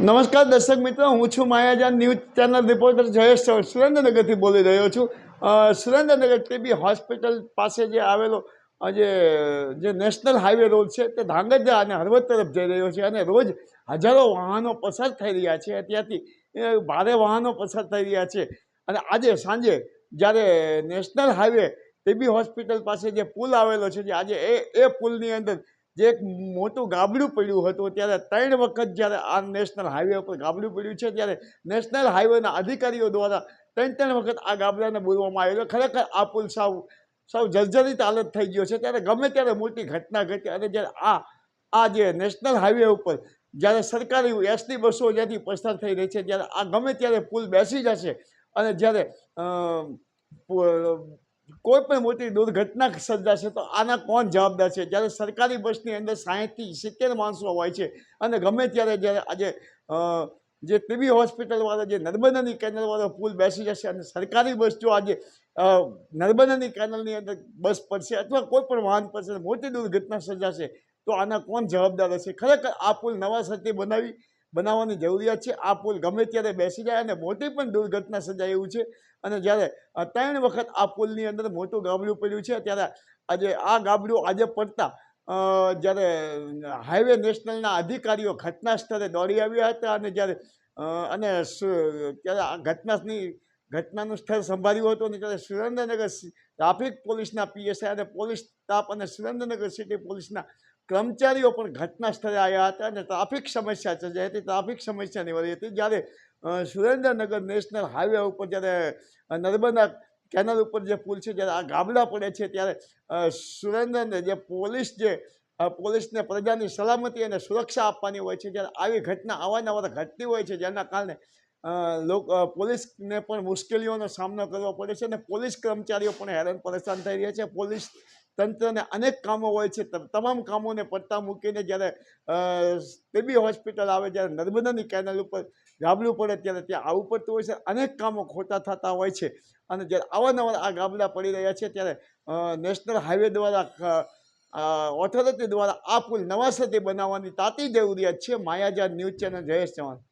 નમસ્કાર દર્શક મિત્રો, હું છું Mayajan news channel reporter Jayesh સુરેન્દ્રનગરથી બોલી રહ્યો છું. સુરેન્દ્રનગર ટીબી હોસ્પિટલ પાસે જે આવેલો જે જે નેશનલ હાઈવે રોડ છે, તે ધાંગધ્રા અને હળવદ તરફ જઈ રહ્યો છે અને રોજ હજારો વાહનો પસાર થઈ રહ્યા છે. ત્યાંથી ભારે વાહનો પસાર થઈ રહ્યા છે. અને આજે સાંજે જ્યારે નેશનલ હાઈવે ટીબી હોસ્પિટલ પાસે જે પુલ આવેલો છે, જે આજે એ એ પુલની અંદર જે એક મોટું ગાબડું પડ્યું હતું ત્યારે ત્રણ વખત જ્યારે આ નેશનલ હાઈવે ઉપર ગાબડું પડ્યું છે ત્યારે નેશનલ હાઈવેના અધિકારીઓ દ્વારા ત્રણ ત્રણ વખત આ ગાબડાને બોલવામાં આવ્યો ખરેખર આ પુલ સાવ સાવ જર્જરિત હાલત થઈ ગયો છે. ત્યારે ગમે ત્યારે મોટી ઘટના ઘટી અને જ્યારે આ આ જે નેશનલ હાઈવે ઉપર જ્યારે સરકારી એસટી બસો જ્યાંથી પસાર થઈ રહી છે, ત્યારે આ ગમે ત્યારે પુલ બેસી જશે અને જ્યારે કોઈ પણ મોટી દુર્ઘટના સર્જાશે તો આના કોણ જવાબદાર છે? જ્યારે સરકારી બસની અંદર સાહીઠથી સિત્તેર માણસો હોય છે અને ગમે ત્યારે જ્યારે આજે જે ટીબી હોસ્પિટલવાળા, જે નર્મદાની કેનલવાળો પુલ બેસી જશે અને સરકારી બસ જો આજે નર્મદાની કેનલની અંદર બસ પડશે અથવા કોઈ પણ વાહન પડશે, મોટી દુર્ઘટના સર્જાશે તો આના કોણ જવાબદાર હશે? ખરેખર આ પુલ નવા સરથી બનાવી બનાવવાની જરૂરિયાત છે. આ પુલ ગમે ત્યારે બેસી જાય અને મોટી પણ દુર્ઘટના સર્જાય એવું છે. અને જ્યારે ત્રણ વખત આ પુલની અંદર મોટું ગાબડું પડ્યું છે, ત્યારે આજે આ ગાબડું આજે પડતા જ્યારે હાઈવે નેશનલના અધિકારીઓ ઘટના સ્થળે દોડી આવ્યા હતા અને જ્યારે અને ત્યારે આ ઘટનાની ઘટનાનું સ્થળ સંભાળ્યું હતું અને ત્યારે સુરેન્દ્રનગર ટ્રાફિક પોલીસના પીએસઆઈ અને પોલીસ સ્ટાફ અને સુરેન્દ્રનગર સિટી પોલીસના કર્મચારીઓ પણ ઘટના સ્થળે આવ્યા હતા અને ટ્રાફિક સમસ્યા સર્જાઈ હતી ટ્રાફિક સમસ્યા નિવારી હતી. જ્યારે સુરેન્દ્રનગર નેશનલ હાઈવે ઉપર જ્યારે નર્મદા કેનલ ઉપર જે પુલ છે, જ્યારે આ ગામડા પડે છે, ત્યારે સુરેન્દ્રને જે પોલીસ જે પોલીસને પ્રજાની સલામતી અને સુરક્ષા આપવાની હોય છે, જ્યારે આવી ઘટના અવારનવાર ઘટતી હોય છે, જેના કારણે પોલીસને પણ મુશ્કેલીઓનો સામનો કરવો પડે છે અને પોલીસ કર્મચારીઓ પણ હેરાન પરેશાન થઈ રહ્યા છે. પોલીસ તંત્રને અનેક કામો હોય છે. તમામ કામોને પડતા મૂકીને જ્યારે ટીબી હોસ્પિટલ આવે જ્યારે નર્મદાની કેનલ ઉપર ગાબડું પડે ત્યારે ત્યાં આવવું પડતું હોય છે. અનેક કામો ખોટા થતા હોય છે. અને જ્યારે અવારનવાર આ ગાબડા પડી રહ્યા છે ત્યારે નેશનલ હાઈવે દ્વારા ઓથોરિટી દ્વારા આ પુલ નવાસરથી બનાવવાની તાતી જરૂરિયાત છે. Mayajar news channel, Jayesh Chauhan.